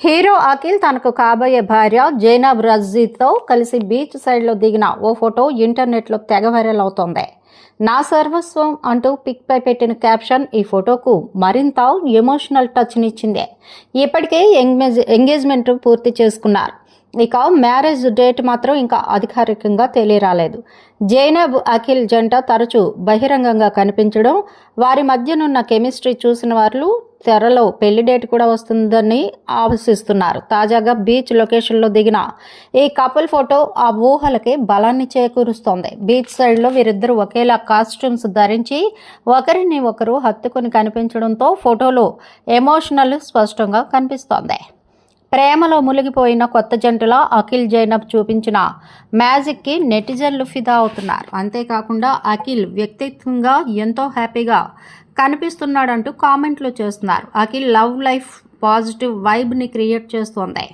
Hero Akhil తనకు కాబోయే భార్య జైనబ్ రజీతో కలిసి బీచ్ సైడ్లో దిగిన ఓ ఫోటో ఇంటర్నెట్లో తెగ వైరల్ అవుతోంది. నా సర్వస్వం అంటూ పిక్ పై పెట్టిన క్యాప్షన్ ఈ ఫోటోకు మరింత ఎమోషనల్ టచ్నిచ్చింది ఇప్పటికే ఎంగేజ్ ఎంగేజ్మెంట్ పూర్తి చేసుకున్నారు. ఇక మ్యారేజ్ డేట్ మాత్రం ఇంకా అధికారికంగా తెలియరాలేదు. జైనబ్ అఖిల్ జంట తరచూ బహిరంగంగా కనిపించడం వారి మధ్యనున్న కెమిస్ట్రీ చూసిన వారు త్వరలో పెళ్ళి డేట్ కూడా వస్తుందని ఆశిస్తున్నారు. తాజాగా బీచ్ లొకేషన్లో దిగిన ఈ కపుల్ ఫోటో ఆ ఊహలకి బలాన్ని చేకూరుస్తోంది. బీచ్ సైడ్లో వీరిద్దరూ ఒకేలా కాస్ట్యూమ్స్ ధరించి ఒకరిని ఒకరు హత్తుకుని కనిపించడంతో ఫోటోలో ఎమోషనల్ స్పష్టంగా కనిపిస్తోంది. ప్రేమలో మునిగిపోయిన కొత్త జంటలో అఖిల్ జైనబ్ చూపించిన మ్యాజిక్కి నెటిజన్లు ఫిదా అవుతున్నారు. అంతేకాకుండా అఖిల్ వ్యక్తిత్వంగా ఎంతో హ్యాపీగా కనిపిస్తున్నాడంటూ కామెంట్లు చేస్తున్నారు. అఖిల్ లవ్ లైఫ్ పాజిటివ్ వైబ్ని క్రియేట్ చేస్తోంది.